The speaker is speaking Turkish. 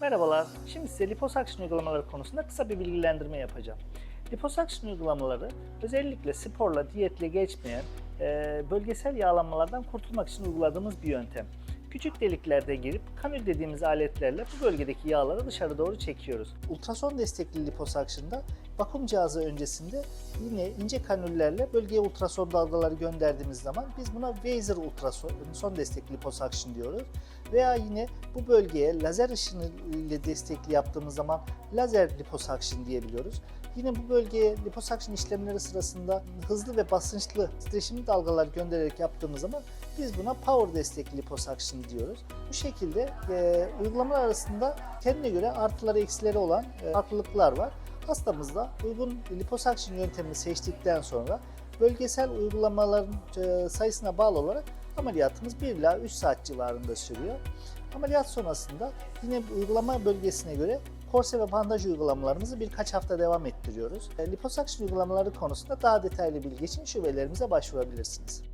Merhabalar. Şimdi size liposuction uygulamaları konusunda kısa bir bilgilendirme yapacağım. Liposuction uygulamaları özellikle sporla, diyetle geçmeyen e, bölgesel yağlanmalardan kurtulmak için uyguladığımız bir yöntem. Küçük deliklerde girip kanül dediğimiz aletlerle bu bölgedeki yağları dışarı doğru çekiyoruz. Ultrason destekli liposuction'da vakum cihazı öncesinde yine ince kanüllerle bölgeye ultrason dalgaları gönderdiğimiz zaman biz buna Vaser ultrason son destekli liposuction diyoruz. Veya yine bu bölgeye lazer ışını ile destekli yaptığımız zaman lazer liposuction diyebiliyoruz. Yine bu bölgeye liposuction işlemleri sırasında hızlı ve basınçlı titreşimli dalgalar göndererek yaptığımız zaman biz buna power destekli liposuction diyoruz. Bu şekilde e, uygulamalar arasında kendine göre artıları eksileri olan e, farklılıklar var. Hastamızda uygun liposuction yöntemini seçtikten sonra bölgesel uygulamaların e, sayısına bağlı olarak ameliyatımız 1 ila 3 saat civarında sürüyor. Ameliyat sonrasında yine uygulama bölgesine göre korse ve bandaj uygulamalarımızı birkaç hafta devam ettiriyoruz. E, Liposuction uygulamaları konusunda daha detaylı bilgi için şubelerimize başvurabilirsiniz.